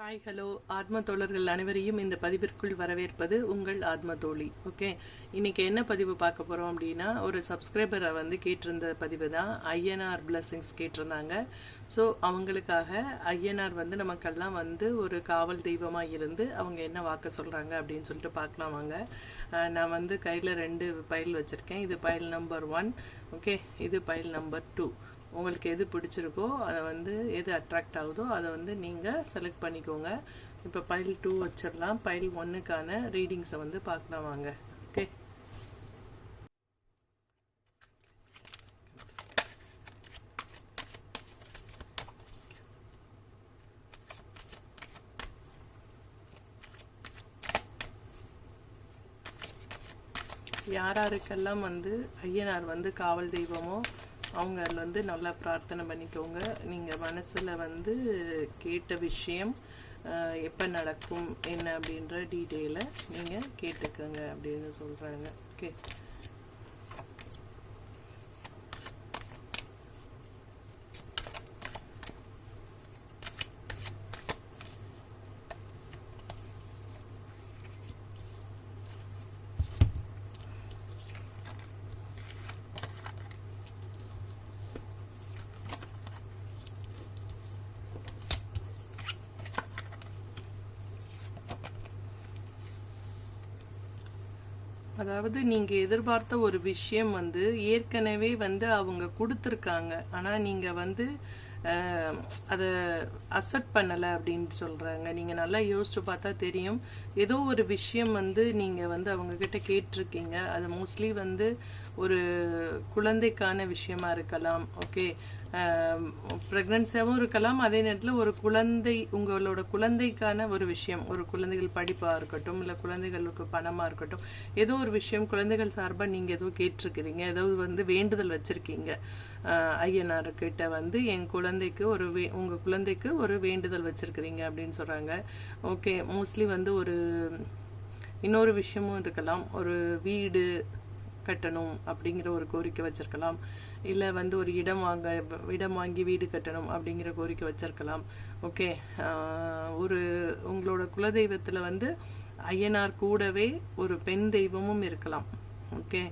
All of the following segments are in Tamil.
ஹாய் ஹலோ ஆத்ம தோழர்கள் அனைவரையும் இந்த பதிவிற்குள் வரவேற்பது உங்கள் ஆத்ம தோழி. ஓகே இன்னைக்கு என்ன பதிவு பார்க்க போறோம் அப்படின்னா ஒரு சப்ஸ்கிரைபரை வந்து கேட்டிருந்த பதிவு தான். ஐஎன்ஆர் பிளஸ்ஸிங்ஸ் கேட்டிருந்தாங்க. ஸோ அவங்களுக்காக ஐஎன்ஆர் வந்து நமக்கெல்லாம் வந்து ஒரு காவல் தெய்வமாக இருந்து அவங்க என்ன வாக்க சொல்றாங்க அப்படின்னு சொல்லிட்டு பார்க்கலாம் வாங்க. நான் வந்து கையில் ரெண்டு பயில் வச்சிருக்கேன். இது பயில் நம்பர் ஒன் ஓகே இது பயில் நம்பர் டூ உங்களுக்கு எது பிடிச்சிருக்கோ அதை வந்து எது அட்ராக்ட் ஆகுதோ அதை வந்து நீங்கள் செலக்ட் பண்ணிக்கோங்க. இப்போ பைல் டூ வச்சிடலாம். பைல் ஒன்னுக்கான ரீடிங்ஸை வந்து பார்க்கலாம் வாங்க. ஓகே யாராருக்கெல்லாம் வந்து ஐயனார் வந்து காவல் தெய்வமோ அவங்க வந்து நல்லா பிரார்த்தனை பண்ணிக்கோங்க. நீங்கள் மனசில் வந்து கேட்ட விஷயம் எப்போ நடக்கும் என்ன அப்படின்ற டீட்டெயிலை நீங்கள் கேட்டுக்கோங்க அப்படின்னு சொல்கிறாங்க ஓகே. அதாவது நீங்க எதிர்பார்த்த ஒரு விஷயம் வந்து ஏற்கனவே வந்து அவங்க கொடுத்துருக்காங்க. ஆனா நீங்க வந்து அதை அசெப்ட் பண்ணலை அப்படின்னு சொல்கிறாங்க நீங்கள் நல்லா யோசிச்சு பார்த்தா தெரியும். ஏதோ ஒரு விஷயம் வந்து நீங்கள் வந்து அவங்கக்கிட்ட கேட்டிருக்கீங்க. அது மோஸ்ட்லி வந்து ஒரு குழந்தைக்கான விஷயமா இருக்கலாம். ஓகே ப்ரெக்னன்சியாகவும் இருக்கலாம். அதே நேரத்தில் ஒரு குழந்தை உங்களோட குழந்தைக்கான ஒரு விஷயம். ஒரு குழந்தைகள் படிப்பாக இருக்கட்டும் இல்லை குழந்தைகளுக்கு பணமாக இருக்கட்டும். ஏதோ ஒரு விஷயம் குழந்தைகள் சார்பாக நீங்கள் ஏதோ கேட்டிருக்கிறீங்க. ஏதாவது வந்து வேண்டுதல் வச்சுருக்கீங்க. ஐயனார்கிட்ட வந்து என் குழந்தைக்கு ஒரு வே உங்கள் குழந்தைக்கு ஒரு வேண்டுதல் வச்சுருக்கிறீங்க அப்படின்னு சொல்கிறாங்க ஓகே மோஸ்ட்லி வந்து ஒரு இன்னொரு விஷயமும் இருக்கலாம். ஒரு வீடு கட்டணும் அப்படிங்கிற ஒரு கோரிக்கை வச்சிருக்கலாம். இல்லை வந்து ஒரு இடம் வாங்க இடம் வாங்கி வீடு கட்டணும் அப்படிங்கிற கோரிக்கை வச்சிருக்கலாம். ஓகே ஒரு உங்களோட குலதெய்வத்தில் வந்து ஐயனார் கூடவே ஒரு பெண் தெய்வமும் இருக்கலாம். ஓகே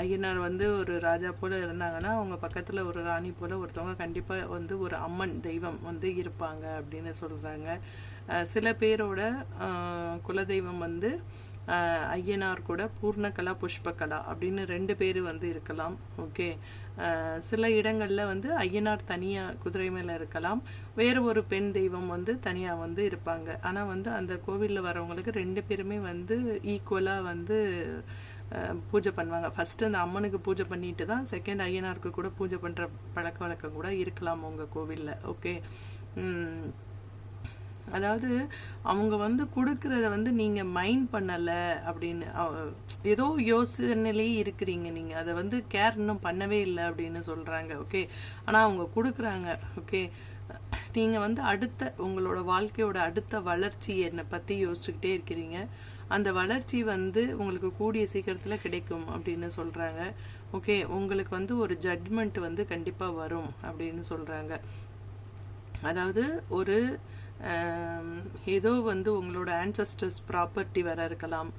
ஐயனார் வந்து ஒரு ராஜா போல இருந்தாங்கன்னா அவங்க பக்கத்துல ஒரு ராணி போல ஒருத்தவங்க கண்டிப்பா வந்து ஒரு அம்மன் தெய்வம் வந்து இருப்பாங்க அப்படின்னு சொல்றாங்க. சில பேரோட குலதெய்வம் வந்து ஐயனார் கூட பூர்ணகலா புஷ்பகலா அப்படின்னு ரெண்டு பேர் வந்து இருக்கலாம். ஓகே. சில இடங்கள்ல வந்து ஐயனார் தனியா குதிரை மேல இருக்கலாம். வேற ஒரு பெண் தெய்வம் வந்து தனியா வந்து இருப்பாங்க. ஆனா வந்து அந்த கோவில்ல வரவங்களுக்கு ரெண்டு பேருமே வந்து ஈக்குவலா வந்து பூஜை பண்ணுவாங்க. ஃபர்ஸ்ட் அந்த அம்மனுக்கு பூஜை பண்ணிட்டு தான் செகண்ட் ஐயனாருக்கு கூட பூஜை பண்ற பழக்க வழக்கம் கூட இருக்கலாம் உங்க கோவில்ல. ஓகே உம் அதாவது அவங்க வந்து கொடுக்கறத வந்து நீங்க மைண்ட் பண்ணல அப்படின்னு ஏதோ யோசனையிலேயே இருக்கிறீங்க நீங்க. அதை வந்து கேர் இன்னும் பண்ணவே இல்லை அப்படின்னு சொல்றாங்க. ஓகே ஆனா அவங்க கொடுக்குறாங்க. ஓகே நீங்க வந்து அடுத்த உங்களோட வாழ்க்கையோட அடுத்த வளர்ச்சி என்னை பத்தி யோசிச்சுக்கிட்டே இருக்கிறீங்க. அந்த வளர்ச்சி வந்து உங்களுக்கு கூடிய சீக்கிரத்துல கிடைக்கும் அப்படின்னு சொல்றாங்க. ஓகே உங்களுக்கு வந்து ஒரு ஜட்மெண்ட் வந்து கண்டிப்பா வரும் அப்படின்னு சொல்றாங்க. அதாவது ஒரு ஏதோ வந்து உங்களோட ஆன்சஸ்டர்ஸ் ப்ராப்பர்ட்டி வர இருக்கலாம்.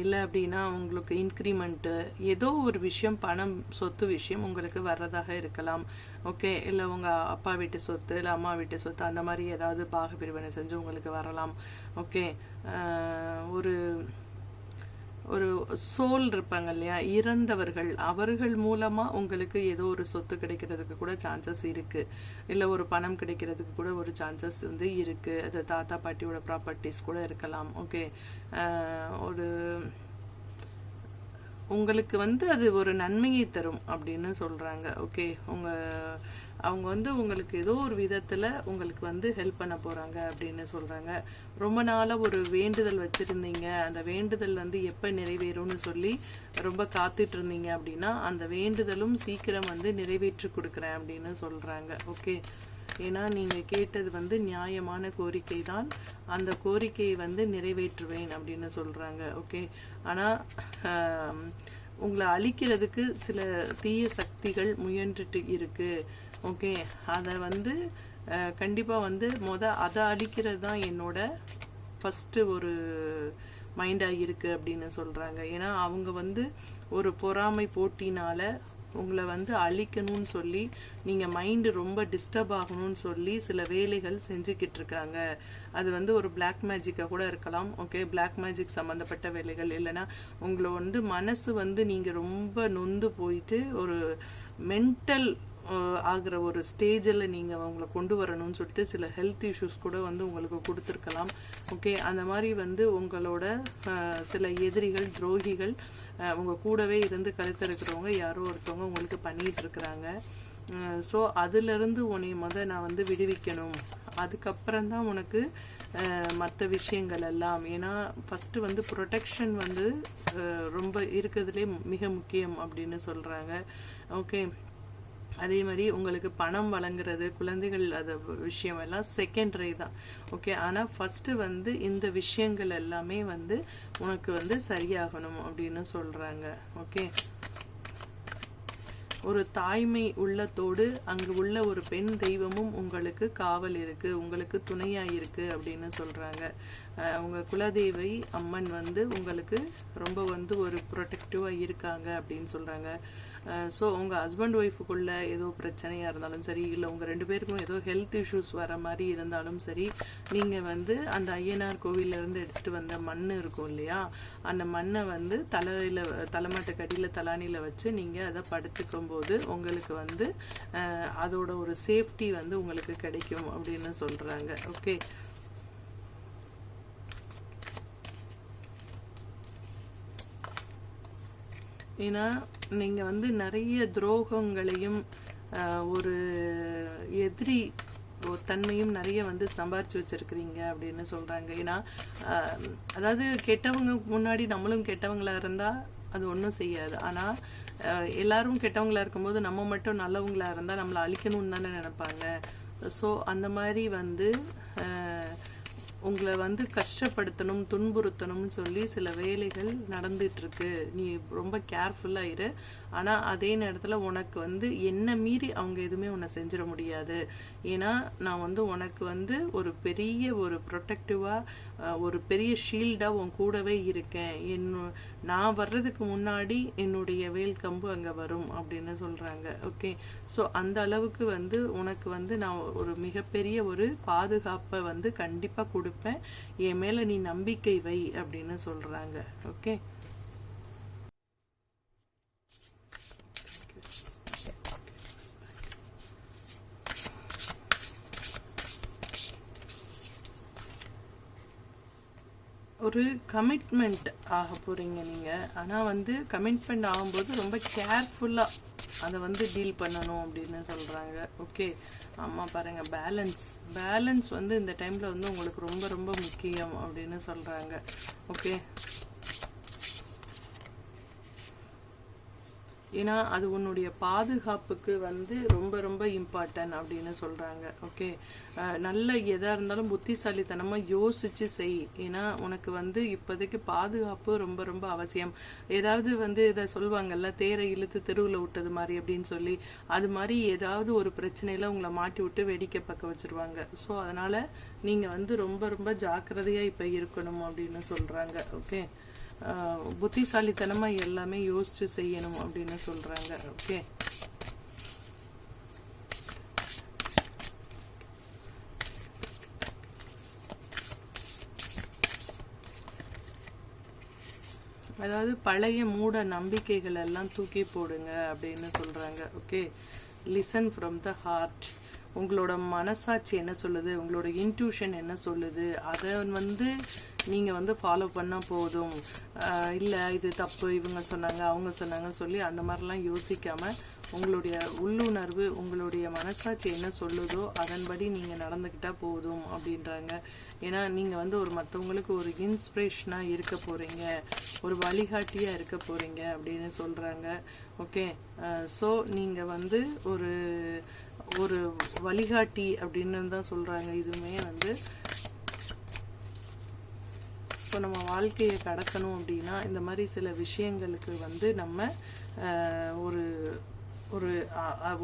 இல்லை அப்படின்னா உங்களுக்கு இன்க்ரிமெண்ட்டு ஏதோ ஒரு விஷயம் பணம் சொத்து விஷயம் உங்களுக்கு வர்றதாக இருக்கலாம். ஓகே இல்லை உங்கள் அப்பா வீட்டு சொத்து இல்லை அம்மா வீட்டு சொத்து அந்த மாதிரி ஏதாவது பாக பிரிவினை செஞ்சு உங்களுக்கு வரலாம். ஓகே ஒரு ஒரு சோல் இருப்பாங்க இல்லையா? இறந்தவர்கள் அவர்கள் மூலமா உங்களுக்கு ஏதோ ஒரு சொத்து கிடைக்கிறதுக்கு கூட சான்சஸ் இருக்கு. இல்ல ஒரு பணம் கிடைக்கிறதுக்கு கூட ஒரு சான்சஸ் வந்து இருக்கு. அது தாத்தா பாட்டியோட ப்ராப்பர்ட்டிஸ் கூட இருக்கலாம். ஓகே ஒரு உங்களுக்கு வந்து அது ஒரு நன்மையை தரும் அப்படின்னு சொல்றாங்க. ஓகே உங்க அவங்க வந்து உங்களுக்கு ஏதோ ஒரு விதத்துல உங்களுக்கு வந்து ஹெல்ப் பண்ண போறாங்க அப்படின்னு சொல்றாங்க. ரொம்ப நாளாக ஒரு வேண்டுதல் வச்சிருந்தீங்க. அந்த வேண்டுதல் வந்து எப்ப நிறைவேறும்னு சொல்லி ரொம்ப காத்துட்டு இருந்தீங்க அப்படின்னா அந்த வேண்டுதலும் சீக்கிரம் வந்து நிறைவேற்றி கொடுக்குறேன் அப்படின்னு சொல்றாங்க. ஓகே ஏன்னா நீங்க கேட்டது வந்து நியாயமான கோரிக்கை தான் அந்த கோரிக்கையை வந்து நிறைவேற்றுவேன் அப்படின்னு சொல்றாங்க. ஓகே ஆனா உங்களை அழிக்கிறதுக்கு சில தீய சக்திகள் முயன்றுட்டு இருக்குது ஓகே அதை வந்து கண்டிப்பாக வந்து மொதல் அதை அழிக்கிறது தான் என்னோட ஃபஸ்ட்டு ஒரு மைண்டாக இருக்குது அப்படின்னு சொல்கிறாங்க ஏன்னா அவங்க வந்து ஒரு பொறாமை போட்டினால் உங்களை வந்து அழிக்கணும்னு சொல்லி நீங்கள் மைண்டு ரொம்ப டிஸ்டர்ப் ஆகணும்னு சொல்லி சில வேலைகள் செஞ்சுக்கிட்டு இருக்காங்க. அது வந்து ஒரு பிளாக் மேஜிக்காக கூட இருக்கலாம் ஓகே? பிளாக் மேஜிக் சம்மந்தப்பட்ட வேலைகள் இல்லைன்னா உங்களை வந்து மனசு வந்து நீங்கள் ரொம்ப நொந்து போயிட்டு ஒரு மென்டல் ஆகிற ஒரு ஸ்டேஜில் நீங்கள் அவங்கள கொண்டு வரணும்னு சொல்லிட்டு சில ஹெல்த் இஷ்யூஸ் கூட வந்து உங்களுக்கு கொடுத்துருக்கலாம். ஓகே அந்த மாதிரி வந்து உங்களோட சில எதிரிகள் துரோகிகள் உங்கள் கூடவே இருந்து கழுத்தறுக்கிறவங்க யாரோ ஒருத்தவங்க உங்களுக்கு பண்ணிகிட்டு இருக்கிறாங்க. ஸோ அதுலேருந்து உன்னை முத நான் வந்து விடுவிக்கணும். அதுக்கப்புறம் தான் உனக்கு மற்ற விஷயங்கள் எல்லாம். ஏன்னா ஃபஸ்ட்டு வந்து ப்ரொடெக்ஷன் வந்து ரொம்ப இருக்கிறதுலே மிக முக்கியம் அப்படின்னு சொல்கிறாங்க ஓகே அதே மாதிரி உங்களுக்கு பணம் வழங்குறது குழந்தைகள் அது விஷயம் எல்லாம் செகண்டரி தான். ஓகே ஆனால் ஃபஸ்ட்டு வந்து இந்த விஷயங்கள் எல்லாமே வந்து உனக்கு வந்து சரியாகணும் அப்படின்னு சொல்கிறாங்க ஓகே ஒரு தாய்மை உள்ளத்தோடு அங்கு உள்ள ஒரு பெண் தெய்வமும் உங்களுக்கு காவல் இருக்கு உங்களுக்கு துணையா இருக்கு அப்படின்னு சொல்றாங்க. அஹ் உங்க குலதெய்வை அம்மன் வந்து உங்களுக்கு ரொம்ப வந்து ஒரு ப்ரொடெக்டிவா இருக்காங்க அப்படின்னு சொல்றாங்க. ஸோ உங்கள் ஹஸ்பண்ட் ஒய்ஃபுக்குள்ள ஏதோ பிரச்சனையாக இருந்தாலும் சரி இல்லை உங்கள் ரெண்டு பேருக்கும் ஏதோ ஹெல்த் இஷ்யூஸ் வர மாதிரி இருந்தாலும் சரி நீங்கள் வந்து அந்த ஐயனார் கோவிலேருந்து இருந்து வந்த மண் இருக்கும் இல்லையா? அந்த மண்ணை வந்து தலையில் தலைமாட்டு கடியில் தலானியில் வச்சு நீங்கள் அதை படுத்துக்கும் போது உங்களுக்கு வந்து uh, அதோட ஒரு சேஃப்டி வந்து உங்களுக்கு கிடைக்கும் அப்படின்னு சொல்கிறாங்க ஓகே ஏன்னா நீங்கள் வந்து நிறைய துரோகங்களையும் ஒரு எதிரி தன்மையும் நிறைய வந்து சம்பாரிச்சு வச்சிருக்கிறீங்க அப்படின்னு சொல்கிறாங்க ஏன்னா அதாவது கெட்டவங்க முன்னாடி நம்மளும் கெட்டவங்களா இருந்தால் அது ஒன்றும் செய்யாது. ஆனால் எல்லாரும் கெட்டவங்களா இருக்கும்போது நம்ம மட்டும் நல்லவங்களா இருந்தால் நம்மளை அழிக்கணும்னு தானே நினைப்பாங்க. ஸோ அந்த மாதிரி வந்து உங்களை வந்து கஷ்டப்படுத்தணும் துன்புறுத்தணும்னு சொல்லி சில வேலைகள் நடந்துட்டு இருக்கு நீ ரொம்ப கேர்ஃபுல்லா இரு. ஆனா அதே நேரத்துல உனக்கு வந்து என்ன மீறி அவங்க எதுவுமே உன்னை செஞ்சிட முடியாது. ஏன்னா நான் வந்து உனக்கு வந்து ஒரு பெரிய ஒரு ப்ரொடெக்டிவா ஒரு பெரிய ஷீல்டா உன் கூடவே இருக்கேன். என் நான் வர்றதுக்கு முன்னாடி என்னுடைய வேல் கம்பு அங்க வரும் அப்படின்னு சொல்றாங்க. ஓகே ஸோ அந்த அளவுக்கு வந்து உனக்கு வந்து நான் ஒரு மிகப்பெரிய ஒரு பாதுகாப்பை வந்து கண்டிப்பா கொடுப்பேன் என் மேல நீ நம்பிக்கை வை அப்படின்னு சொல்றாங்க. ஓகே ஒரு கமிட்மெண்ட் ஆக போறீங்க நீங்க. ஆனா வந்து கமிட்மெண்ட் ஆகும்போது ரொம்ப கேர்ஃபுல்லா அதை வந்து டீல் பண்ணணும் அப்படின்னு சொல்றாங்க. ஓகே ஆமாம் பாருங்கள் பேலன்ஸ் பேலன்ஸ் வந்து இந்த டைமில் வந்து உங்களுக்கு ரொம்ப ரொம்ப முக்கியம் அப்படின்னு சொல்கிறாங்க ஓகே ஏன்னா அது உன்னுடைய பாதுகாப்புக்கு வந்து ரொம்ப ரொம்ப இம்பார்ட்டன்ட் அப்படின்னு சொல்கிறாங்க ஓகே நல்ல எதாக இருந்தாலும் புத்திசாலித்தனமாக யோசித்து செய். ஏன்னா உனக்கு வந்து இப்போதைக்கு பாதுகாப்பு ரொம்ப ரொம்ப அவசியம். ஏதாவது வந்து இதை சொல்லுவாங்கல்ல தேரை இழுத்து தெருவில் விட்டது மாதிரி அப்படின்னு சொல்லி அது மாதிரி ஏதாவது ஒரு பிரச்சனையில் உங்களை மாட்டி விட்டு வேடிக்கை பக்க வச்சிருவாங்க. ஸோ அதனால் நீங்கள் வந்து ரொம்ப ரொம்ப ஜாக்கிரதையாக இப்போ இருக்கணும் அப்படின்னு சொல்கிறாங்க ஓகே புத்திசாலித்தனமாக எல்லாமே யோசிச்சு செய்யணும் அப்படின்னு சொல்கிறாங்க ஓகே அதாவது பழைய மூட நம்பிக்கைகள் எல்லாம் தூக்கி போடுங்க அப்படின்னு சொல்கிறாங்க okay listen from the heart உங்களோட மனசாட்சி என்ன சொல்லுது? உங்களோட இன்ட்யூஷன் என்ன சொல்லுது? அதை வந்து நீங்க வந்து ஃபாலோ பண்ணால் போதும். இல்லை இது தப்பு இவங்க சொன்னாங்க அவங்க சொன்னாங்க சொல்லி அந்த மாதிரிலாம் யோசிக்காம உங்களுடைய உள்ளுணர்வு உங்களுடைய மனசாட்சி என்ன சொல்லுதோ அதன்படி நீங்க நடந்துக்கிட்டா போதும் அப்படின்றாங்க. ஏன்னா நீங்க வந்து ஒரு மற்றவங்களுக்கு ஒரு இன்ஸ்பிரேஷனாக இருக்க போறீங்க. ஒரு வழிகாட்டியா இருக்க போறீங்க அப்படின்னு சொல்றாங்க. ஓகே ஸோ நீங்க வந்து ஒரு ஒரு வழிகாட்டி அப்படின்னு தான் சொல்றாங்க. இதுவுமே வந்து ஸோ நம்ம வாழ்க்கையை கடக்கணும் அப்படின்னா இந்த மாதிரி சில விஷயங்களுக்கு வந்து நம்ம ஆஹ், ஒரு ஒரு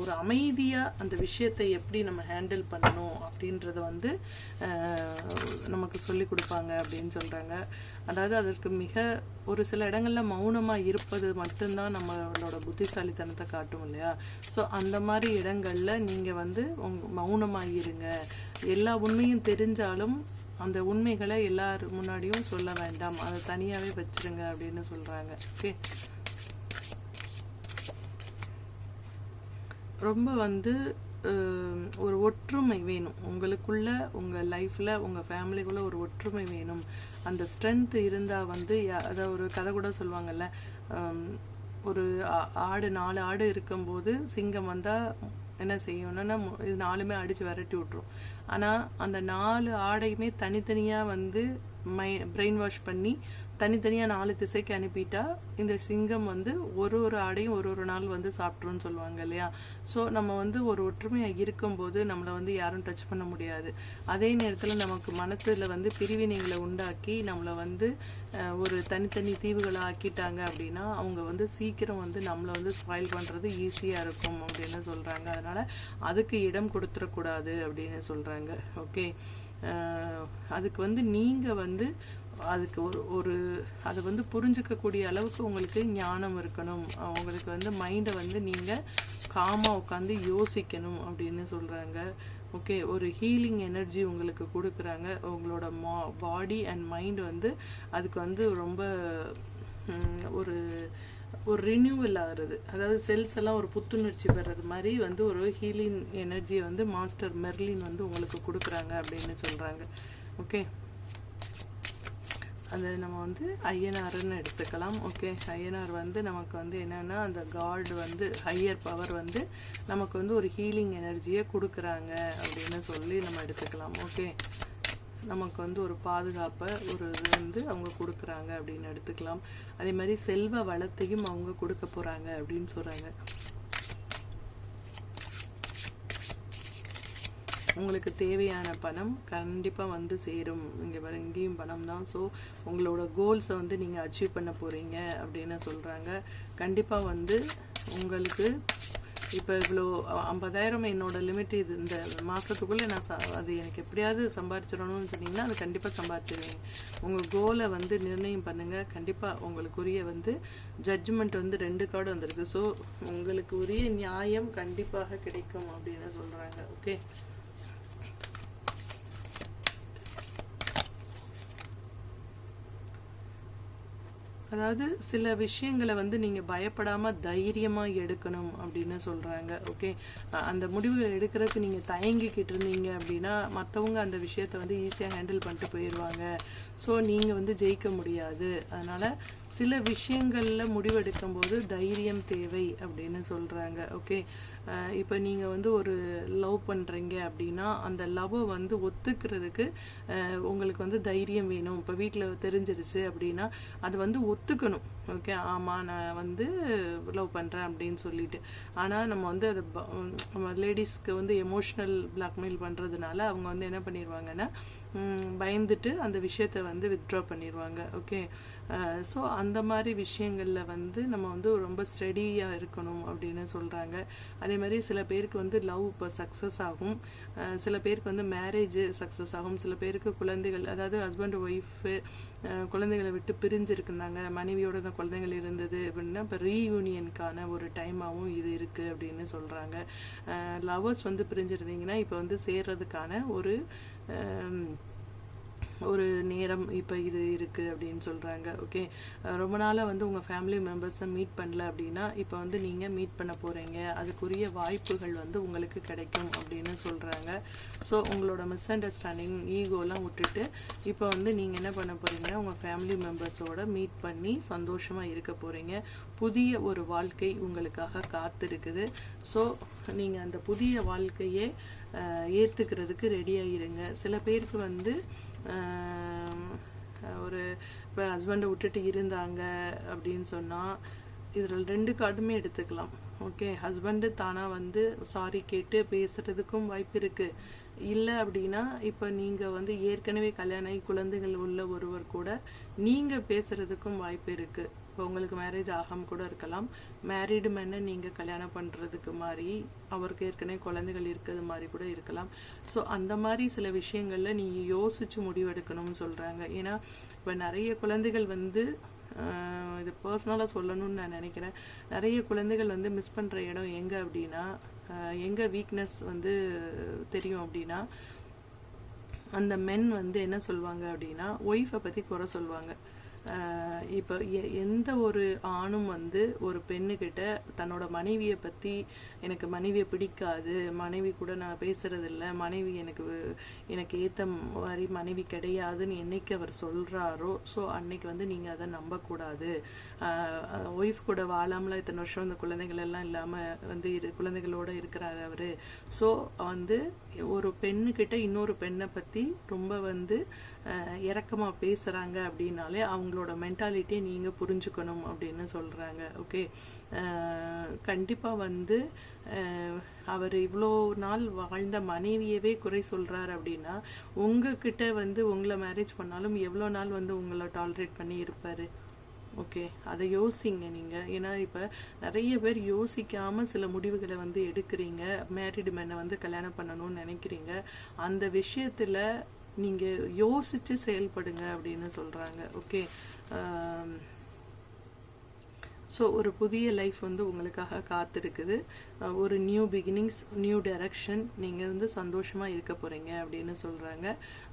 ஒரு அமைதியாக அந்த விஷயத்தை எப்படி நம்ம ஹேண்டில் பண்ணணும் அப்படின்றத வந்து நமக்கு சொல்லி கொடுப்பாங்க அப்படின்னு சொல்கிறாங்க அதாவது அதற்கு மிக ஒரு சில இடங்களில் மௌனமாக இருப்பது மட்டும்தான் நம்மளோட புத்திசாலித்தனத்தை காட்டும் இல்லையா? ஸோ அந்த மாதிரி இடங்களில் நீங்கள் வந்து உங் மௌனமாக இருங்க. எல்லா உண்மையும் தெரிஞ்சாலும் அந்த உண்மைகளை எல்லார் முன்னாடியும் சொல்ல வேண்டாம். அதை தனியாகவே வச்சுருங்க அப்படின்னு சொல்கிறாங்க ஓகே ரொம்ப வந்து ஒரு ஒற்றுமை வேணும். உங்களுக்குள்ள உங்கள் லைஃப்பில் உங்கள் ஃபேமிலிக்குள்ள ஒரு ஒற்றுமை வேணும். அந்த ஸ்ட்ரென்த் இருந்தால் வந்து யா- அதாவது ஒரு கதை கூட சொல்லுவாங்கல்ல ஒரு ஆடு நாலு ஆடு இருக்கும்போது சிங்கம் வந்தால் என்ன செய்யணும்னா இது நாலுமே அடித்து விரட்டி விட்ரும் ஆனால் அந்த நாலு ஆடையுமே தனித்தனியாக வந்து மை பிரெயின் வாஷ் பண்ணி தனித்தனியாக நாலு திசைக்கு அனுப்பிட்டா இந்த சிங்கம் வந்து ஒரு ஒரு ஆடையும் ஒரு ஒரு நாள் வந்து சாப்பிட்ருன்னு சொல்லுவாங்க இல்லையா? ஸோ நம்ம வந்து ஒரு ஒற்றுமையாக இருக்கும்போது நம்மளை வந்து யாரும் டச் பண்ண முடியாது. அதே நேரத்தில் நமக்கு மனசில் வந்து பிரிவினைகளை உண்டாக்கி நம்மளை வந்து ஒரு தனித்தனி தீவுகளை ஆக்கிட்டாங்க அப்படின்னா அவங்க வந்து சீக்கிரம் வந்து நம்மளை வந்து ஸ்பாயில் பண்ணுறது ஈஸியாக இருக்கும் அப்படின்னு சொல்கிறாங்க அதனால் அதுக்கு இடம் கொடுத்துடக்கூடாது அப்படின்னு சொல்கிறாங்க ஓகே அதுக்கு வந்து நீங்கள் வந்து அதுக்கு ஒரு ஒரு அதை வந்து புரிஞ்சுக்கக்கூடிய அளவுக்கு உங்களுக்கு ஞானம் இருக்கணும். உங்களுக்கு வந்து மைண்டை வந்து நீங்கள் காமாக உட்காந்து யோசிக்கணும் அப்படின்னு சொல்கிறாங்க ஓகே ஒரு ஹீலிங் எனர்ஜி உங்களுக்கு கொடுக்குறாங்க. உங்களோட மா பாடி அண்ட் மைண்ட் வந்து அதுக்கு வந்து ரொம்ப ஒரு ஒரு ரினியூவல் ஆகுறது. அதாவது செல்ஸ் எல்லாம் ஒரு புத்துணர்ச்சி பெறது மாதிரி வந்து ஒரு ஹீலிங் எனர்ஜியை வந்து மாஸ்டர் மெர்லின் வந்து உங்களுக்கு கொடுக்குறாங்க அப்படின்னு சொல்கிறாங்க ஓகே அந்த நம்ம வந்து ஐயனார்னு எடுத்துக்கலாம். ஓகே ஐயனார் வந்து நமக்கு வந்து என்னென்னா அந்த காட் வந்து ஹையர் பவர் வந்து நமக்கு வந்து ஒரு ஹீலிங் எனர்ஜியை கொடுக்குறாங்க அப்படின்னு சொல்லி நம்ம எடுத்துக்கலாம். ஓகே நமக்கு வந்து ஒரு பாதுகாப்பை ஒரு இது வந்து அவங்க கொடுக்குறாங்க அப்படின்னு எடுத்துக்கலாம். அதே மாதிரி செல்வ வளத்தையும் அவங்க கொடுக்க போகிறாங்க அப்படின்னு சொல்கிறாங்க உங்களுக்கு தேவையான பணம் கண்டிப்பாக வந்து சேரும். இங்கே வர இங்கேயும் பணம் தான் ஸோ உங்களோட கோல்ஸை வந்து நீங்கள் அச்சீவ் பண்ண போகிறீங்க அப்படின்னு சொல்கிறாங்க கண்டிப்பாக வந்து உங்களுக்கு இப்போ இவ்வளோ ஐம்பதாயிரம் என்னோட லிமிட் இது இந்த மாதத்துக்குள்ளே நான் ச- அது எனக்கு எப்படியாவது சம்பாரிச்சிடணும்னு சொன்னீங்கன்னா அது கண்டிப்பாக சம்பாரிச்சிருவீங்க. உங்கள் கோலை வந்து நிர்ணயம் பண்ணுங்கள் கண்டிப்பாக உங்களுக்குரிய வந்து ஜட்ஜ்மெண்ட் வந்து ரெண்டு கார்டு வந்திருக்கு. ஸோ உங்களுக்கு உரிய நியாயம் கண்டிப்பாக கிடைக்கும் அப்படின்னு சொல்கிறாங்க ஓகே அதாவது சில விஷயங்களை வந்து நீங்கள் பயப்படாமல் தைரியமாக எடுக்கணும் அப்படின்னு சொல்கிறாங்க ஓகே அந்த முடிவுகள் எடுக்கிறதுக்கு நீங்கள் தயங்கிக்கிட்டு இருந்தீங்க அப்படின்னா மற்றவங்க அந்த விஷயத்த வந்து ஈஸியாக ஹேண்டில் பண்ணிட்டு போயிடுவாங்க ஸோ நீங்கள் வந்து ஜெயிக்க முடியாது. அதனால் சில விஷயங்களில் முடிவெடுக்கும் போது தைரியம் தேவை அப்படின்னு சொல்கிறாங்க ஓகே இப்போ நீங்கள் வந்து ஒரு லவ் பண்ணுறீங்க அப்படின்னா அந்த லவ்வை வந்து ஒத்துக்கிறதுக்கு உங்களுக்கு வந்து தைரியம் வேணும். இப்போ வீட்டில் தெரிஞ்சிருச்சு அப்படின்னா அது வந்து ஒத்துக்கணும். ஓகே ஆமாம் நான் வந்து லவ் பண்ணுறேன் அப்படின்னு சொல்லிட்டு. ஆனால் நம்ம வந்து அதை ப- நம்ம லேடிஸ்க்கு வந்து எமோஷ்னல் பிளாக்மெயில் பண்ணுறதுனால அவங்க வந்து என்ன பண்ணிடுவாங்கன்னா பயந்துட்டு அந்த விஷயத்தை வந்து வித்ட்ரா பண்ணிடுவாங்க ஓகே ஸோ அந்த மாதிரி விஷயங்களில் வந்து நம்ம வந்து ரொம்ப ஸ்டடியாக இருக்கணும் அப்படின்னு சொல்கிறாங்க அதே மாதிரி சில பேருக்கு வந்து லவ் இப்போ சக்ஸஸ் ஆகும். சில பேருக்கு வந்து மேரேஜ் சக்ஸஸ் ஆகும். சில பேருக்கு குழந்தைகள் அதாவது ஹஸ்பண்ட் ஒய்ஃபு குழந்தைகளை விட்டு பிரிஞ்சிருக்குந்தாங்க. மனைவியோட தான் குழந்தைகள் இருந்தது அப்படின்னா இப்போ ரீயூனியனுக்கான ஒரு டைமாகவும் இது இருக்குது அப்படின்னு சொல்கிறாங்க லவர்ஸ் வந்து பிரிஞ்சிருந்தீங்கன்னா இப்போ வந்து சேர்றதுக்கான ஒரு ஒரு நேரம் இப்போ இது இருக்குது அப்படின்னு சொல்கிறாங்க ஓகே ரொம்ப நாளாக வந்து உங்கள் ஃபேமிலி மெம்பர்ஸை மீட் பண்ணல அப்படின்னா இப்போ வந்து நீங்கள் மீட் பண்ண போகிறீங்க அதுக்குரிய வாய்ப்புகள் வந்து உங்களுக்கு கிடைக்கும் அப்படின்னு சொல்கிறாங்க ஸோ உங்களோட மிஸ் அண்டர்ஸ்டாண்டிங் ஈகோலாம் விட்டுட்டு இப்போ வந்து நீங்கள் என்ன பண்ண போறீங்கன்னா உங்கள் ஃபேமிலி மெம்பர்ஸோட மீட் பண்ணி சந்தோஷமாக இருக்க போகிறீங்க புதிய ஒரு வாழ்க்கை உங்களுக்காக காத்திருக்குது. ஸோ நீங்கள் அந்த புதிய வாழ்க்கையே ஏற்றுக்கிறதுக்கு ஏத்துக்கிறதுக்கு இருங்க சில பேருக்கு வந்து ஒரு இப்போ ஹஸ்பண்டை விட்டுட்டு இருந்தாங்க அப்படின்னு சொன்னால் இதில் ரெண்டு கார்டுமே எடுத்துக்கலாம். ஓகே ஹஸ்பண்டு தானாக வந்து சாரி கேட்டு பேசுகிறதுக்கும் வாய்ப்பு இருக்குது இல்லை அப்படின்னா இப்போ நீங்கள் வந்து ஏற்கனவே கல்யாணம் ஆகி குழந்தைகள் உள்ள ஒருவர் கூட நீங்கள் பேசுகிறதுக்கும் வாய்ப்பு இருக்குது இப்போ உங்களுக்கு மேரேஜ் ஆகாம கூட இருக்கலாம். மேரீடு மேனை நீங்கள் கல்யாணம் பண்ணுறதுக்கு மாதிரி அவருக்கு ஏற்கனவே குழந்தைகள் இருக்கிறது மாதிரி கூட இருக்கலாம். ஸோ அந்த மாதிரி சில விஷயங்களில் நீங்கள் யோசிச்சு முடிவெடுக்கணும்னு சொல்கிறாங்க ஏன்னா இப்போ நிறைய குழந்தைகள் வந்து இது பர்சனலாக சொல்லணும்னு நான் நினைக்கிறேன். நிறைய குழந்தைகள் வந்து மிஸ் பண்ணுற இடம் எங்கே அப்படின்னா எங்கே வீக்னஸ் வந்து தெரியும் அப்படின்னா அந்த மென் வந்து என்ன சொல்லுவாங்க அப்படின்னா ஒய்ஃபை பற்றி குறை சொல்லுவாங்க இப்போ எ- எந்த ஒரு ஆணும் வந்து ஒரு பெண்ணுக்கிட்ட தன்னோட மனைவியை பற்றி எனக்கு மனைவியை பிடிக்காது மனைவி கூட நான் பேசுறதில்ல மனைவி எனக்கு எனக்கு ஏற்ற மாதிரி மனைவி கிடையாதுன்னு என்னைக்கு அவர் சொல்கிறாரோ ஸோ அன்னைக்கு வந்து நீங்கள் அதை நம்பக்கூடாது. ஒய்ஃப் கூட வாழாமலாம் இத்தனை வருஷம் இந்த குழந்தைகள் எல்லாம் இல்லாமல் வந்து இரு குழந்தைகளோட இருக்கிறாரு அவர். ஸோ வந்து ஒரு பெண்ணுக்கிட்ட இன்னொரு பெண்ணை பற்றி ரொம்ப வந்து இறக்கமாக பேசுகிறாங்க அப்படின்னாலே அவங்களோட மென்டாலிட்டியை நீங்கள் புரிஞ்சுக்கணும் அப்படின்னு சொல்கிறாங்க ஓகே கண்டிப்பாக வந்து அவர் இவ்வளோ நாள் வாழ்ந்த மனைவியவே குறை சொல்கிறார் அப்படின்னா உங்ககிட்ட வந்து உங்களை மேரேஜ் பண்ணாலும் எவ்வளோ நாள் வந்து உங்களை டாலரேட் பண்ணி இருப்பார்? ஓகே அதை யோசிங்க நீங்கள் ஏன்னா இப்போ நிறைய பேர் யோசிக்காமல் சில முடிவுகளை வந்து எடுக்கிறீங்க. மேரிடு மேனை வந்து கல்யாணம் பண்ணணும்னு நினைக்கிறீங்க. அந்த விஷயத்தில் நீங்கள் யோசித்து செயல்படுங்க அப்படின்னு சொல்கிறாங்க ஓகே ஸோ ஒரு புதிய லைஃப் வந்து உங்களுக்காக காத்திருக்குது. ஒரு நியூ பிகினிங்ஸ் நியூ டைரக்ஷன் நீங்கள் வந்து சந்தோஷமாக இருக்க போகிறீங்க அப்படின்னு சொல்கிறாங்க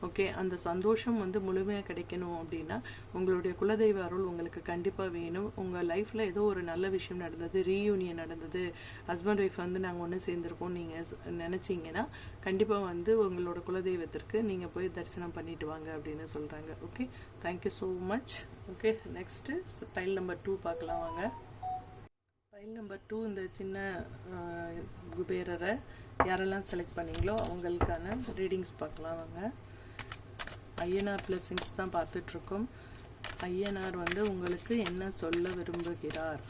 ஓகே அந்த சந்தோஷம் வந்து முழுமையாக கிடைக்கணும் அப்படின்னா உங்களுடைய குலதெய்வ அருள் உங்களுக்கு கண்டிப்பாக வேணும். உங்கள் லைஃப்பில் ஏதோ ஒரு நல்ல விஷயம் நடந்தது ரீயூனியன் நடந்தது ஹஸ்பண்ட் ஒய்ஃப் வந்து நாங்கள் ஒன்று சேர்ந்துருக்கோம் நீங்கள் நினச்சிங்கன்னா கண்டிப்பாக வந்து உங்களோட குலதெய்வத்திற்கு நீங்கள் போய் தரிசனம் பண்ணிட்டு வாங்க அப்படின்னு சொல்கிறாங்க okay thank you so much okay next file number two பார்க்கலாம் வாங்க. ஃபைல் நம்பர் டூ இந்த சின்ன குபேரரை யாரெல்லாம் செலக்ட் பண்ணீங்களோ அவங்களுக்கான ரீடிங்ஸ் பார்க்கலாம் வாங்க. ஐஎன்ஆர் பிளஸிங்ஸ் தான் பார்த்துட்ருக்கோம். ஐஎன்ஆர் வந்து உங்களுக்கு என்ன சொல்ல விரும்புகிறார்?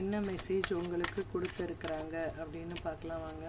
என்ன மெசேஜ் உங்களுக்கு கொடுத்துருக்குறாங்க? அப்படின்னு பார்க்கலாம் வாங்க.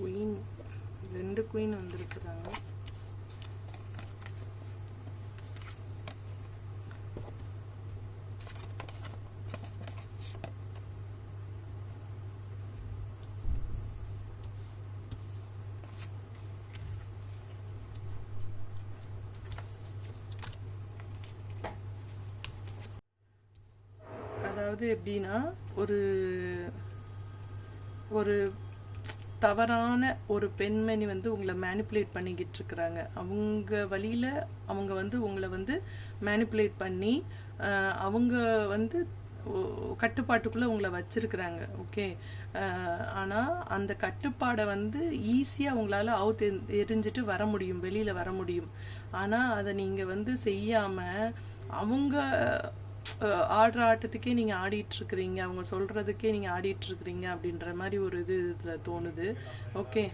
குயின் ரெண்டு குயின் வந்திருக்குறாங்க அதாவது எப்படின்னா ஒரு ஒரு தவறான ஒரு பெண்மணி வந்து உங்களை மேனிப்புலேட் பண்ணிக்கிட்டு இருக்கிறாங்க அவங்க வழியில அவங்க வந்து உங்களை வந்து மேனிப்புலேட் பண்ணி அவங்க வந்து கட்டுப்பாட்டுக்குள்ளே கட்டுப்பாட்டுக்குள்ள உங்களை வச்சிருக்கிறாங்க. ஓகே ஆனா அந்த கட்டுப்பாடை வந்து ஈஸியா உங்களால அவுத்து எரிஞ்சிட்டு வர முடியும் வெளியில வர முடியும். ஆனா அதை நீங்க வந்து செய்யாம அவங்க ஆடுற ஆட்டத்துக்கே நீங்க ஆடிட்டு இருக்கிறீங்க அவங்க சொல்றதுக்கே நீங்க ஆடிட்டு இருக்கிறீங்க அப்படின்ற மாதிரி ஒரு இது இதுல தோணுது. ஓகே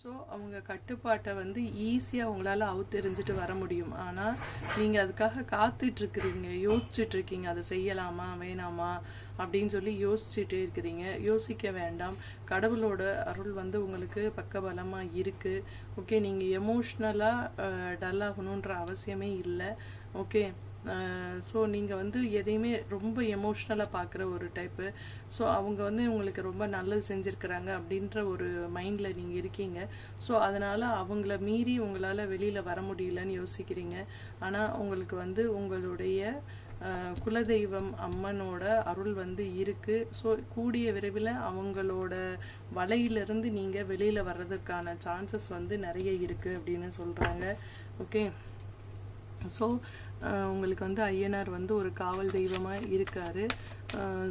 ஸோ அவங்க கட்டுப்பாட்டை வந்து ஈஸியாக உங்களால் அவுத்தெறிஞ்சிட்டு வர முடியும். ஆனால் நீங்கள் அதுக்காக காத்துட்டு இருக்கிறீங்க யோசிச்சுட்டு இருக்கீங்க அதை செய்யலாமா வேணாமா அப்படின்னு சொல்லி யோசிச்சுட்டே இருக்கிறீங்க. யோசிக்க வேண்டாம். கடவுளோட அருள் வந்து உங்களுக்கு பக்கபலமாக இருக்குது ஓகே நீங்கள் எமோஷ்னலாக டல் ஆகணுன்ற அவசியமே இல்லை. ஓகே ஸோ நீங்கள் வந்து எதையுமே ரொம்ப எமோஷ்னலாக பார்க்குற ஒரு டைப்பு ஸோ அவங்க வந்து உங்களுக்கு ரொம்ப நல்லது செஞ்சுருக்கிறாங்க அப்படின்ற ஒரு மைண்டில் நீங்கள் இருக்கீங்க. ஸோ அதனால் அவங்கள மீறி உங்களால் வெளியில் வர முடியலன்னு யோசிக்கிறீங்க. ஆனால் உங்களுக்கு வந்து உங்களுடைய குலதெய்வம் அம்மனோட அருள் வந்து இருக்கு. ஸோ கூடிய விரைவில் அவங்களோட வலையிலிருந்து நீங்கள் வெளியில் வர்றதுக்கான சான்சஸ் வந்து நிறைய இருக்குது அப்படின்னு சொல்கிறாங்க ஓகே ஸோ uh, உங்களுக்கு வந்து ஐயனார் வந்து ஒரு காவல் தெய்வமாக இருக்கார்.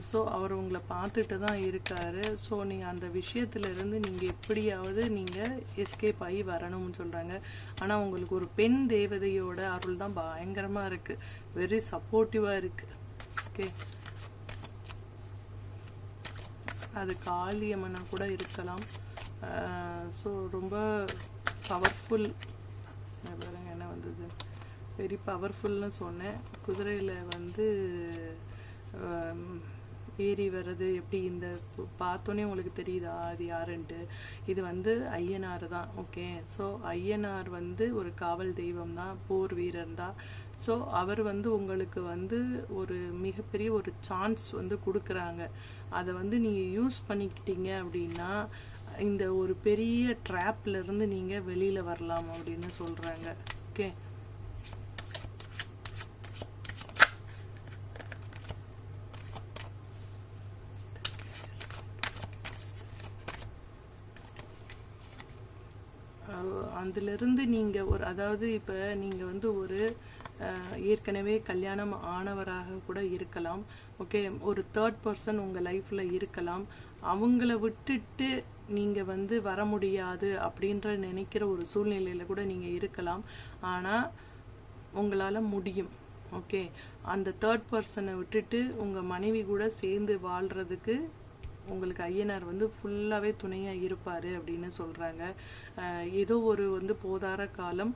ஸோ uh, அவர் உங்களை பார்த்துட்டு தான் இருக்கார். ஸோ நீங்கள் அந்த விஷயத்துல இருந்து நீங்கள் எப்படியாவது நீங்கள் எஸ்கேப் ஆகி வரணும்னு சொல்கிறாங்க ஆனால் உங்களுக்கு ஒரு பெண் தேவதையோட அருள் தான் பயங்கரமாக இருக்குது வெரி சப்போர்ட்டிவாக இருக்குது ஓகே அது காளியம்மனாக கூட இருக்கலாம். Uh, ஸோ ரொம்ப பவர்ஃபுல் பாருங்க என்ன வந்தது? வெரி பவர்ஃபுல்னு சொன்னேன். குதிரையில் வந்து ஏறி வர்றது எப்படி இந்த பார்த்தோன்னே உங்களுக்கு தெரியுதா? அது யாருன்ட்டு. இது வந்து ஐயனார் தான் ஓகே? ஸோ ஐயனார் வந்து ஒரு காவல் தெய்வம் தான் போர் வீரர் தான். ஸோ அவர் வந்து உங்களுக்கு வந்து ஒரு மிகப்பெரிய ஒரு சான்ஸ் வந்து கொடுக்குறாங்க. அதை வந்து நீங்கள் யூஸ் பண்ணிக்கிட்டீங்க அப்படின்னா இந்த ஒரு பெரிய ட்ராப்லேருந்து நீங்கள் வெளியில் வரலாம் அப்படின்னு சொல்கிறாங்க ஓகே? அதிலிருந்து நீங்கள் ஒரு அதாவது இப்போ நீங்கள் வந்து ஒரு ஏற்கனவே கல்யாணம் ஆனவராக கூட இருக்கலாம். ஓகே ஒரு தேர்ட் பர்சன் உங்கள் லைஃப்பில் இருக்கலாம். அவங்கள விட்டுட்டு நீங்கள் வந்து வர முடியாது அப்படின்ற நினைக்கிற ஒரு சூழ்நிலையில் கூட நீங்கள் இருக்கலாம். ஆனால் உங்களால் முடியும். ஓகே அந்த தேர்ட் பர்சனை விட்டுட்டு உங்கள் மனைவி கூட சேர்ந்து வாழ்கிறதுக்கு உங்களுக்கு ஐயனார் வந்து ஃபுல்லாகவே துணையாக இருப்பார் அப்படின்னு சொல்கிறாங்க ஏதோ ஒரு வந்து போதார காலம்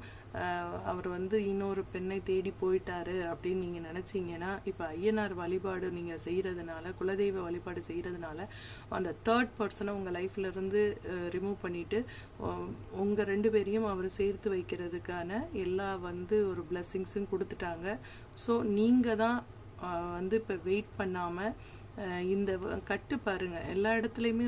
அவர் வந்து இன்னொரு பெண்ணை தேடி போயிட்டாரு அப்படின்னு நீங்கள் நினச்சிங்கன்னா இப்போ ஐயனார் வழிபாடு நீங்கள் செய்கிறதுனால குலதெய்வ வழிபாடு செய்கிறதுனால அந்த தேர்ட் பர்சனை உங்கள் லைஃப்லேருந்து ரிமூவ் பண்ணிட்டு உங்கள் ரெண்டு பேரையும் அவர் சேர்த்து வைக்கிறதுக்கான எல்லா வந்து ஒரு பிளஸ்ஸிங்ஸும் கொடுத்துட்டாங்க. ஸோ நீங்கள் தான் வந்து இப்போ வெயிட் பண்ணாமல் இந்த கட்டு பாருங்க. எல்லா இடத்துலையுமே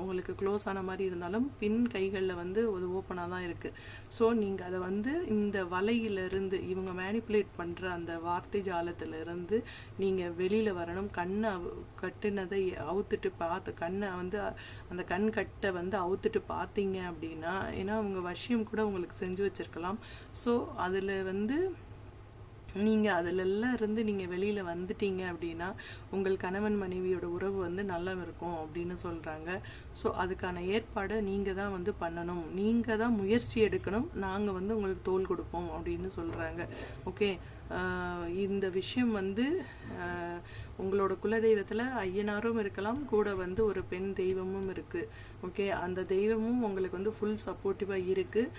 உங்களுக்கு க்ளோஸ் ஆன மாதிரி இருந்தாலும் பின் கைகளில் வந்து ஒரு ஓப்பனாக தான் இருக்குது ஸோ நீங்கள் அதை வந்து இந்த வலையிலிருந்து இவங்க மேனிப்புலேட் பண்ணுற அந்த வார்த்தை ஜாலத்திலிருந்து நீங்கள் வெளியில் வரணும். கண்ணை கட்டுனதை அவுத்துட்டு பார்த்து கண்ணை வந்து அந்த கண் கட்டை வந்து அவுத்துட்டு பார்த்தீங்க அப்படின்னா ஏன்னா அவங்க வசியம் கூட உங்களுக்கு செஞ்சு வச்சிருக்கலாம். ஸோ அதில் வந்து நீங்கள் அதிலெல்லாம் இருந்து நீங்கள் வெளியில் வந்துட்டீங்க அப்படின்னா உங்கள் கணவன் மனைவியோட உறவு வந்து நல்லா இருக்கும் அப்படின்னு சொல்கிறாங்க ஸோ அதுக்கான ஏற்பாடை நீங்கள் தான் வந்து பண்ணணும். நீங்கள் தான் முயற்சி எடுக்கணும். நாங்கள் வந்து உங்களுக்கு தோல் கொடுப்போம் அப்படின்னு சொல்கிறாங்க ஓகே இந்த விஷயம் வந்து உங்களோட குலதெய்வத்தில் ஐயனாரும் இருக்கலாம் கூட வந்து ஒரு பெண் தெய்வமும் இருக்குது ஓகே? அந்த தெய்வமும் உங்களுக்கு வந்து ஃபுல் சப்போர்ட்டிவாக இருக்குது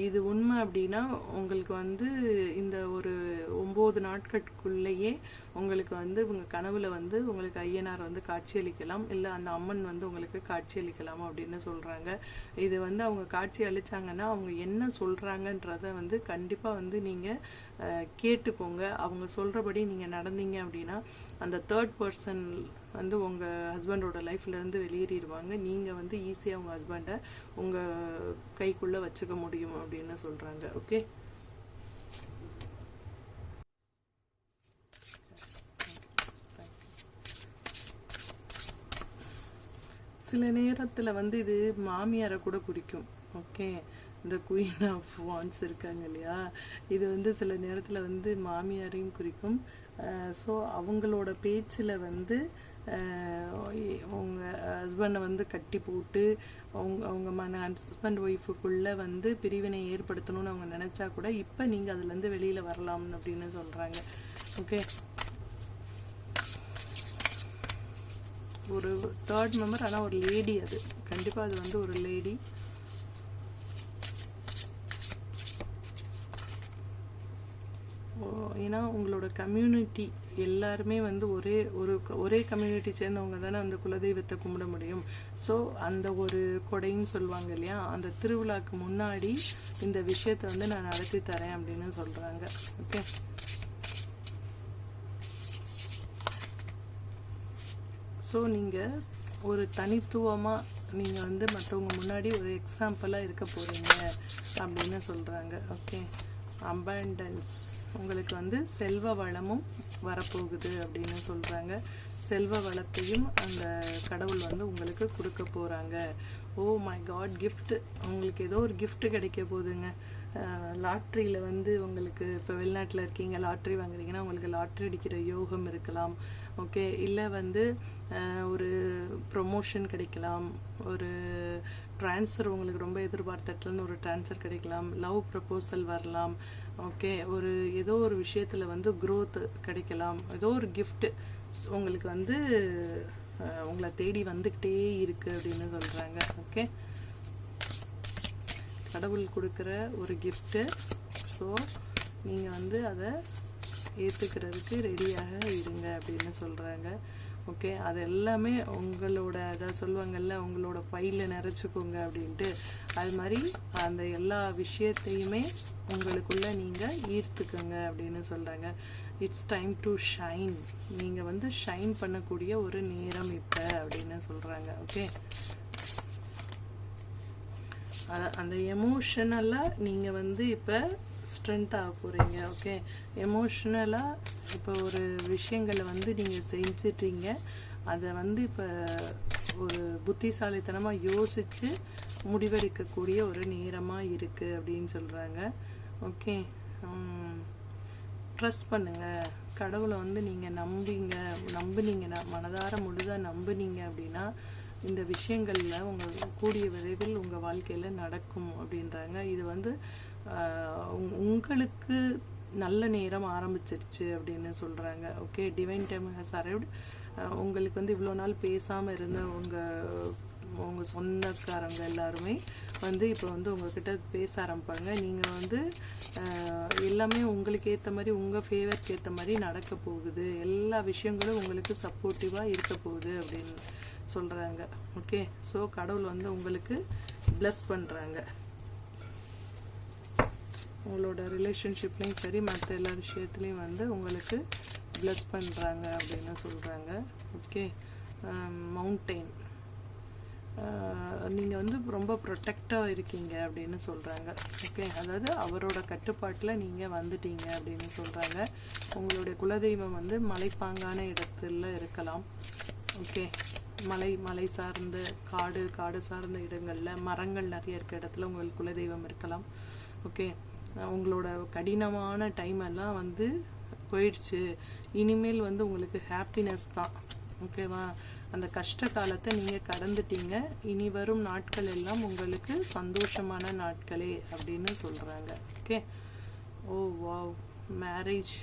இது உண்மை அப்படின்னா உங்களுக்கு வந்து இந்த ஒரு ஒம்பது நாட்களுக்குள்ளேயே உங்களுக்கு வந்து உங்கள் கனவுல வந்து உங்களுக்கு ஐயனார் வந்து காட்சியளிக்கலாம். இல்லை அந்த அம்மன் வந்து உங்களுக்கு காட்சியளிக்கலாம் அப்படின்னு சொல்கிறாங்க இது வந்து அவங்க காட்சி அளிச்சாங்கன்னா அவங்க என்ன சொல்கிறாங்கன்றத வந்து கண்டிப்பாக வந்து நீங்கள் கேட்டுக்கோங்க. அவங்க சொல்கிறபடி நீங்கள் நடந்தீங்க அப்படின்னா அந்த தேர்ட் பர்சன் வந்து உங்கள் ஹஸ்பண்டோட லைஃப்லேருந்து வெளியேறிடுவாங்க. நீங்கள் வந்து ஈஸியாக உங்கள் ஹஸ்பண்டை உங்கள் கைக்குள்ளே வச்சுக்க முடியும் அப்படின்னு சொல்கிறாங்க ஓகே சில நேரத்தில் வந்து இது மாமியாரை கூட குறிக்கும் ஓகே இந்த குயின் ஆஃப் வான்ஸ் இருக்காங்க இல்லையா? இது வந்து சில நேரத்தில் வந்து மாமியாரையும் குறிக்கும். ஸோ அவங்களோட பேச்சில் வந்து உங்கள் ஹஸ்பண்டை வந்து கட்டி போட்டு அவங்க அவங்க மன ஹஸ்பண்ட் ஒய்ஃபுக்குள்ளே வந்து பிரிவினை ஏற்படுத்தணும்னு அவங்க நினச்சா கூட இப்போ நீங்கள் அதுலேருந்து வெளியில் வரலாம் அப்படின்னு சொல்கிறாங்க ஓகே ஒரு தேர்ட் மெம்பர் ஆனால் ஒரு லேடி அது. கண்டிப்பாக அது வந்து ஒரு லேடி ஏன்னா உங்களோட கம்யூனிட்டி எல்லாருமே வந்து ஒரே ஒரு ஒரே கம்யூனிட்டி சேர்ந்தவங்க தானே அந்த குலதெய்வத்தை கும்பிட முடியும். ஸோ அந்த ஒரு கொடைன்னு சொல்லுவாங்க இல்லையா? அந்த திருவிழாக்கு முன்னாடி இந்த விஷயத்தை வந்து நான் நடத்தி தரேன் அப்படின்னு சொல்கிறாங்க ஓகே ஸோ நீங்கள் ஒரு தனித்துவமாக நீங்கள் வந்து மற்றவங்க முன்னாடி ஒரு எக்ஸாம்பிளாக இருக்க போகிறீங்க அப்படின்னு சொல்கிறாங்க ஓகே அபண்டன்ஸ் உங்களுக்கு வந்து செல்வ வளமும் வரப்போகுது அப்படின்னு சொல்கிறாங்க செல்வ வளத்தையும் அந்த கடவுள் வந்து உங்களுக்கு கொடுக்க போகிறாங்க oh oh my god gift உங்களுக்கு ஏதோ ஒரு கிஃப்ட் கிடைக்க போகுதுங்க. லாட்ரியில் வந்து உங்களுக்கு இப்போ வெளிநாட்டில் இருக்கீங்க லாட்ரி வாங்குறீங்கன்னா உங்களுக்கு லாட்ரி அடிக்கிற யோகம் இருக்கலாம். ஓகே இல்லை வந்து ஒரு ப்ரொமோஷன் கிடைக்கலாம். ஒரு ட்ரான்ஸ்ஃபர் உங்களுக்கு ரொம்ப எதிர்பார்த்த ஒரு ட்ரான்ஸ்ஃபர் கிடைக்கலாம். லவ் ப்ரப்போசல் வரலாம். ஓகே ஒரு ஏதோ ஒரு விஷயத்தில் வந்து க்ரோத் கிடைக்கலாம். ஏதோ ஒரு கிஃப்ட் உங்களுக்கு வந்து உங்களை தேடி வந்துக்கிட்டே இருக்குது அப்படின்னு சொல்கிறாங்க ஓகே கடவுள் கொடுக்குற ஒரு கிஃப்ட்டு ஸோ நீங்கள் வந்து அதை ஏற்றுக்கிறதுக்கு ரெடியாக இருங்க அப்படின்னு சொல்கிறாங்க ஓகே அது எல்லாமே உங்களோட அதை சொல்லுவாங்கல்ல உங்களோட பையில் நிறைச்சிக்கோங்க அப்படின்ட்டு. அது மாதிரி அந்த எல்லா விஷயத்தையுமே உங்களுக்குள்ளே நீங்கள் ஈர்த்துக்கோங்க அப்படின்னு சொல்கிறாங்க இட்ஸ் டைம் டு ஷைன் நீங்கள் வந்து ஷைன் பண்ணக்கூடிய ஒரு நேரம் இப்போ அப்படின்னு சொல்கிறாங்க ஓகே அந்த எமோஷனலாக நீங்கள் வந்து இப்போ ஸ்ட்ரென்த் ஆக போகிறீங்க ஓகே எமோஷ்னலாக இப்போ ஒரு விஷயங்களை வந்து நீங்கள் செஞ்சிட்றீங்க அதை வந்து இப்போ ஒரு புத்திசாலித்தனமாக யோசித்து முடிவெடுக்கக்கூடிய ஒரு நேரமாக இருக்குது அப்படின்னு சொல்கிறாங்க ஓகே ட்ரஸ்ட் பண்ணுங்கள் கடவுளை வந்து நீங்கள் நம்பிங்க நம்புனீங்கன்னா மனதார முழுதாக நம்புனீங்க அப்படின்னா இந்த விஷயங்களில் உங்கள் கூடிய விரைவில் உங்கள் வாழ்க்கையில் நடக்கும் அப்படின்றாங்க. இது வந்து உங்களுக்கு நல்ல நேரம் ஆரம்பிச்சிருச்சு அப்படின்னு சொல்கிறாங்க okay divine time has arrived உங்களுக்கு வந்து இவ்வளோ நாள் பேசாமல் இருந்த உங்கள் உங்கள் சொந்தக்காரங்க எல்லாருமே வந்து இப்போ வந்து உங்ககிட்ட பேச ஆரம்பிப்பாங்க. நீங்கள் வந்து எல்லாமே உங்களுக்கு ஏற்ற மாதிரி உங்கள் ஃபேவருக்கு ஏற்ற மாதிரி நடக்க போகுது. எல்லா விஷயங்களும் உங்களுக்கு சப்போர்ட்டிவாக இருக்க போகுது அப்படின்னு சொல்கிறாங்க ஓகே ஸோ கடவுள் வந்து உங்களுக்கு ப்ளஸ் பண்ணுறாங்க உங்களோட ரிலேஷன்ஷிப்லேயும் சரி மற்ற எல்லா விஷயத்துலையும் வந்து உங்களுக்கு ப்ளஸ் பண்ணுறாங்க அப்படின்னு சொல்கிறாங்க ஓகே மவுண்டெயின் um, uh, நீங்கள் வந்து ரொம்ப ப்ரொட்டக்டாக இருக்கீங்க அப்படின்னு சொல்கிறாங்க ஓகே அதாவது அவரோட கட்டுப்பாட்டில் நீங்கள் வந்துட்டீங்க அப்படின்னு சொல்கிறாங்க உங்களுடைய குலதெய்வம் வந்து மலைப்பாங்கான இடத்துல இருக்கலாம். ஓகே மலை மலை சார்ந்த காடு காடு சார்ந்த இடங்களில் மரங்கள் நிறைய இருக்க இடத்துல உங்களுக்கு குலதெய்வம் இருக்கலாம். ஓகே உங்களோட கடினமான டைம் எல்லாம் வந்து போயிடுச்சு. இனிமேல் வந்து உங்களுக்கு ஹாப்பினஸ் தான். ஓகேவா அந்த கஷ்ட காலத்தை நீங்கள் கடந்துட்டீங்க. இனி வரும் நாட்கள் எல்லாம் உங்களுக்கு சந்தோஷமான நாட்களே அப்படின்னு சொல்கிறாங்க ஓகே ஓ வாவ் மேரேஜ்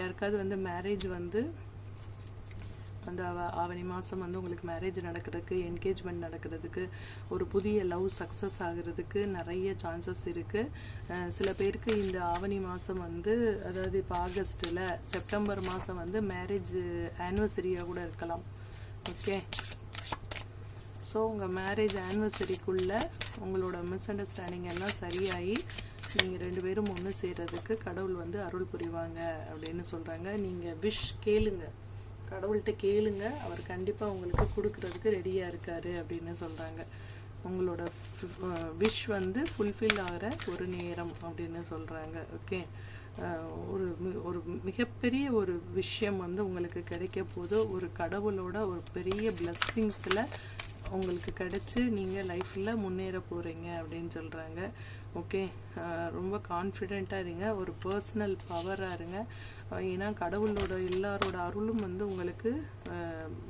யாருக்காவது வந்து மேரேஜ் வந்து அந்த ஆவணி மாதம் வந்து உங்களுக்கு மேரேஜ் நடக்கிறதுக்கு என்கேஜ்மெண்ட் நடக்கிறதுக்கு ஒரு புதிய லவ் சக்ஸஸ் ஆகிறதுக்கு நிறைய சான்சஸ் இருக்குது சில பேருக்கு இந்த ஆவணி மாதம் வந்து அதாவது இப்போ ஆகஸ்ட்டில் செப்டம்பர் மாதம் வந்து மேரேஜ் ஆனிவர்சரியாக கூட இருக்கலாம். ஓகே ஸோ உங்கள் மேரேஜ் ஆனிவர்சரிக்குள்ளே உங்களோட மிஸ் அண்டர்ஸ்டாண்டிங் எல்லாம் சரியாகி நீங்கள் ரெண்டு பேரும் ஒன்று சேர்கிறதுக்கு கடவுள் வந்து அருள் புரிவாங்க அப்படின்னு சொல்கிறாங்க நீங்கள் விஷ் கேளுங்கள் கடவுள்கிட்ட கேளுங்க. அவர் கண்டிப்பாக உங்களுக்கு கொடுக்கறதுக்கு ரெடியாக இருக்காரு அப்படின்னு சொல்கிறாங்க உங்களோட விஷ் வந்து ஃபுல்ஃபில் ஆகிற ஒரு நேரம் அப்படின்னு சொல்கிறாங்க ஓகே ஒரு மி- ஒரு மிகப்பெரிய ஒரு விஷயம் வந்து உங்களுக்கு கிடைக்க போது ஒரு கடவுளோட ஒரு பெரிய பிளஸ்ஸிங்ஸில் உங்களுக்கு கிடச்சி நீங்கள் லைஃப்பில் முன்னேற போகிறீங்க அப்படின்னு சொல்கிறாங்க ஓகே. ரொம்ப கான்ஃபிடெண்ட்டாக இருங்க. ஒரு பர்சனல் பவராக இருங்க. ஏன்னா கடவுளோட எல்லாரோட அருளும் வந்து உங்களுக்கு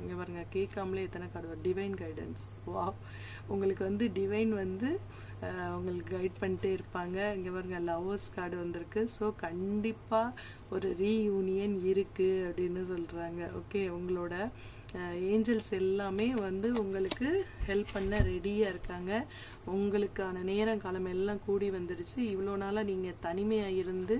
இங்கே பாருங்க கேட்காமலே எத்தனை கடவுள் டிவைன் கைடன்ஸ் வா உங்களுக்கு வந்து டிவைன் வந்து உங்களுக்கு கைட் பண்ணிட்டே இருப்பாங்க. இங்கே பாருங்க லவ்வர்ஸ் கார்டு வந்திருக்கு. ஸோ கண்டிப்பாக ஒரு ரீயூனியன் இருக்குது அப்படின்னு சொல்கிறாங்க ஓகே உங்களோட ஏஞ்சல்ஸ் எல்லாமே வந்து உங்களுக்கு ஹெல்ப் பண்ண ரெடியாக இருக்காங்க. உங்களுக்கான நேரம் காலம் எல்லாம் கூடி வந்துடுச்சு. இவ்வளோ நாளாக நீங்கள் தனிமையாக இருந்து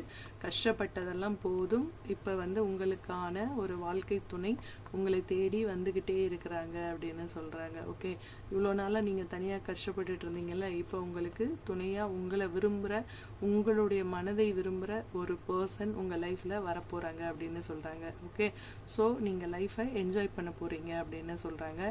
கஷ்டப்பட்டதெல்லாம் போதும். இப்போ வந்து உங்களுக்கான ஒரு வாழ்க்கை துணை உங்களை தேடி வந்துக்கிட்டே இருக்கிறாங்க அப்படின்னு சொல்கிறாங்க ஓகே? இவ்வளோ நாளாக நீங்கள் தனியாக கஷ்டப்பட்டுட்டு இருந்தீங்கல்ல இப்போ உங்களுக்கு துணையாக உங்களை விரும்புகிற உங்களுடைய மனதை விரும்புகிற ஒரு பர்சன் உங்கள் லைஃப்பில் வரப்போகிறாங்க அப்படின்னு சொல்கிறாங்க ஓகே? ஸோ நீங்கள் லைஃப்பை என்ஜாய் பண்ண போகிறீங்க அப்படின்னு சொல்கிறாங்க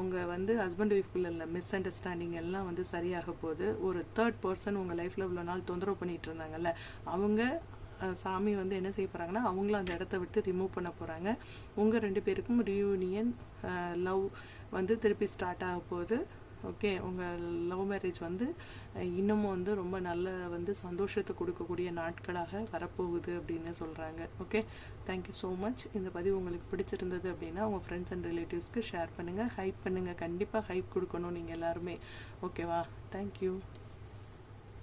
உங்கள் வந்து ஹஸ்பண்ட் ஒய்ஃப்குள்ள இல்லை மிஸ் அண்டர்ஸ்டாண்டிங் எல்லாம் வந்து சரியாக போகுது. ஒரு தேர்ட் பர்சன் உங்கள் லைஃப்பில் இவ்வளோ நாள் தொந்தரவு பண்ணிகிட்டு இருந்தாங்கல்ல அவங்க சாமி வந்து என்ன செய்ய போகிறாங்கன்னா அவங்களும் அந்த இடத்த விட்டு ரிமூவ் பண்ண போகிறாங்க உங்கள் ரெண்டு பேருக்கும் ரியூனியன் லவ் வந்து திருப்பி ஸ்டார்ட் ஆக போகுது. ஓகே உங்கள் லவ் மேரேஜ் வந்து இன்னமும் வந்து ரொம்ப நல்ல வந்து சந்தோஷத்தை கொடுக்கக்கூடிய நாட்களாக வரப்போகுது அப்படின்னு சொல்கிறாங்க ஓகே தேங்க்யூ ஸோ மச் இந்த பதிவு உங்களுக்கு பிடிச்சிருந்தது அப்படின்னா உங்கள் ஃப்ரெண்ட்ஸ் அண்ட் ரிலேட்டிவ்ஸ்க்கு ஷேர் பண்ணுங்கள் ஹைப் பண்ணுங்கள் கண்டிப்பாக ஹைப் கொடுக்கணும் நீங்கள் எல்லாருமே. ஓகேவா? தேங்க்யூ